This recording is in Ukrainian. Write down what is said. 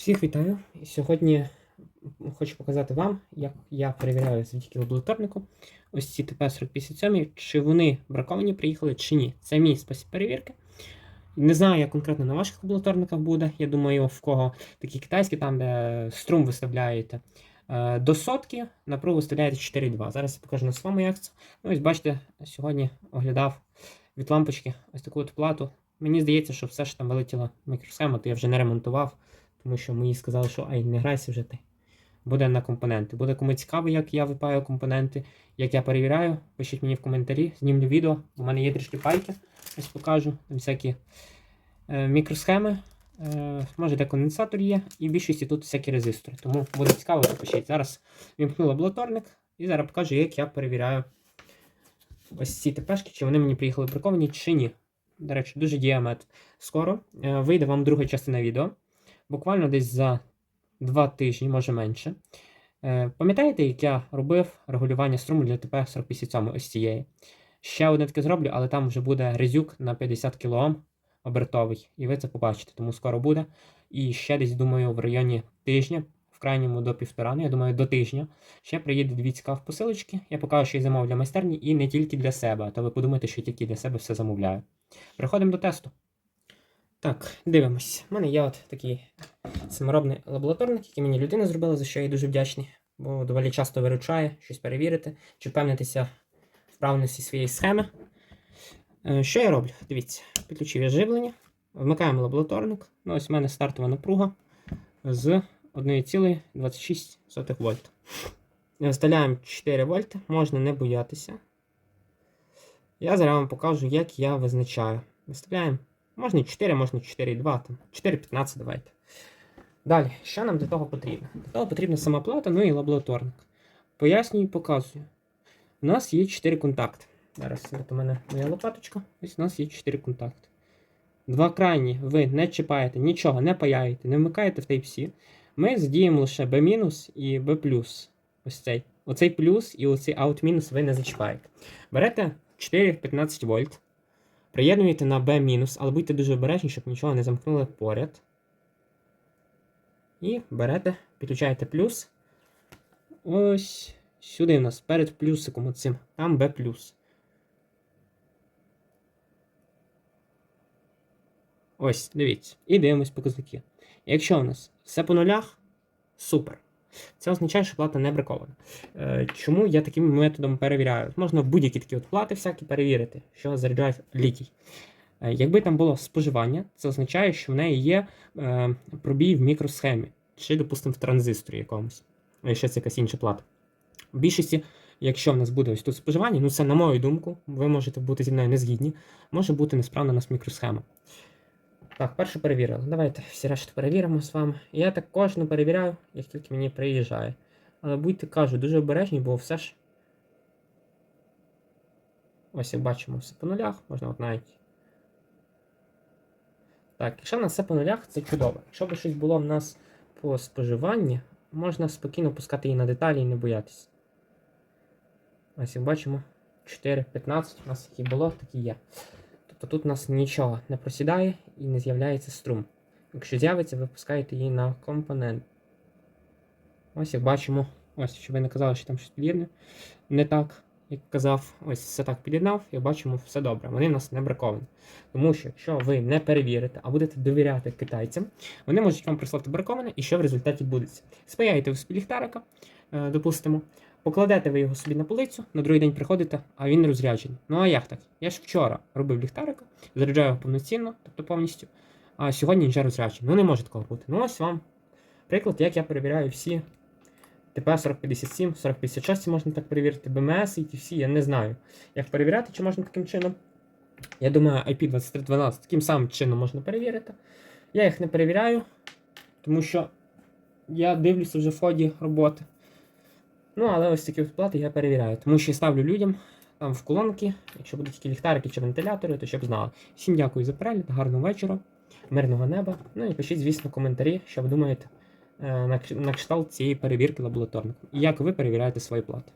Всіх вітаю. Сьогодні хочу показати вам, як я перевіряю завдяки лабораторнику ось ці ТП-4057, чи вони браковані приїхали, чи ні. Це мій спосіб перевірки. Не знаю, як конкретно на ваших лабораторниках буде. Я думаю, в кого такі китайські, там, де струм виставляєте е, до сотки, напругу виставляєте 4,2. Зараз я покажу на своєму як це. Ну, ось бачите, сьогодні оглядав від лампочки ось таку от плату. Мені здається, що все ж там вилетіла мікросхема, то я вже не ремонтував, тому що мені сказали, що ай, не грайся вже ти. Буде на компоненти. Буде кому цікаво, як я випаю компоненти, як я перевіряю. Пишіть мені в коментарі, знімлю відео. У мене є трішки пайки. Ось покажу. Там всякі е, мікросхеми. Е, може, де конденсатор є, і в більшості тут всякі резистори. Тому буде цікаво, пишіть. Зараз вімкну лабораторник і зараз покажу, як я перевіряю ось ці ТПшки, чи вони мені приїхали приковані, чи ні. До речі, дуже діє. Скоро е, вийде вам друга частина відео. Буквально десь за два тижні, може менше. Е, Пам'ятаєте, як я робив регулювання струму для ТП-4057 ось цієї? Ще одне таке зроблю, але там вже буде резюк на 50 кОм обертовий, і ви це побачите, тому скоро буде. І ще десь, думаю, в районі тижня, в крайньому до півтора, ну я думаю, до тижня. Ще приїде дві цікаві посилочки. Я покажу, що я замовив для майстерні і не тільки для себе, то ви подумаєте, що тільки для себе все замовляю. Переходимо до тесту. Так, дивимось. У мене є от такий саморобний лабораторник, який мені людина зробила, за що я дуже вдячний, бо доволі часто виручає щось перевірити чи впевнитися в правильності своєї схеми. Е, Що я роблю? Дивіться, підключив я живлення, вмикаємо лабораторник. Ну, ось у мене стартова напруга з 1,26 вольт. Вставляємо 4 вольти, можна не боятися. Я зараз вам покажу, як я визначаю. Виставляємо. Можна 4, можна 4,2, там 4,15 давайте. Далі, що нам для того потрібно? Для того потрібна сама плата, ну і лабораторник. Пояснюю і показую. У нас є 4 контакти. Зараз от у мене моя лопаточка. Ось у нас є 4 контакти. Два крайні ви не чіпаєте, нічого не паяєте, не вмикаєте в Type-C. Ми задіємо лише B- і B+. Ось цей. Оцей плюс і оцей out мінус ви не зачіпаєте. Берете 4,15 вольт. Приєднуєте на B-, але будьте дуже обережні, щоб нічого не замкнули поряд. І берете, підключаєте плюс. Ось сюди у нас перед плюсиком оцим. Там B. Ось, дивіться. І дивимось показники. Якщо у нас все по нулях, супер. Це означає, що плата не бракована. Е, Чому я таким методом перевіряю? Можна будь-які такі от плати всякі перевірити, що заряджає літій. Е, Якби там було споживання, це означає, що в неї є е, пробій в мікросхемі, чи, допустимо, в транзисторі якомусь, якщо це якась інша плата. В більшості, якщо в нас буде ось тут споживання, ну це на мою думку, ви можете бути зі мною не згідні, може бути несправна у нас мікросхема. Так, першу перевірили. Давайте всі решту перевіримо з вами. Я так кожну перевіряю, як тільки мені приїжджає. Але будьте кажу, дуже обережні, бо все ж. Ось як бачимо, все по нулях, можна от навіть. Так, якщо в нас все по нулях, це чудово. Якщо б щось було в нас по споживанні, можна спокійно пускати її на деталі і не боятися. Ось як бачимо, 4.15 у нас які було, такі є. Тобто тут у нас нічого не просідає і не з'являється струм. Якщо з'явиться, ви пускаєте її на компонент. Ось як бачимо, ось, щоб ви не казали, що там щось під'єднане. Не так, як казав, ось все так під'єднав, як бачимо, все добре. Вони в нас не браковані. Тому що, якщо ви не перевірите, а будете довіряти китайцям, вони можуть вам прислати браковане, і що в результаті відбудеться. Спаяєте собі ліхтарика, е, допустимо. Покладете ви його собі на полицю, на другий день приходите, а він розряджений. Ну а як так? Я ж вчора робив ліхтарика, заряджаю його повноцінно, тобто повністю, а сьогодні він вже розряджений. Ну не може такого бути. Ну ось вам приклад, як я перевіряю всі ТП 4057, 4056 можна так перевірити, БМС і ті всі, я не знаю. Як перевіряти, чи можна таким чином. Я думаю, IP2312 таким самим чином можна перевірити. Я їх не перевіряю, тому що я дивлюся вже в ході роботи. Ну, але ось такі плати я перевіряю, тому що ставлю людям там в колонки, якщо будуть тільки ліхтарики чи вентилятори, то щоб знали. Всім дякую за перегляд, гарного вечора, мирного неба. Ну і пишіть, звісно, коментарі, що ви думаєте е, на, кшталт цієї перевірки лабораторником. І як ви перевіряєте свої плати.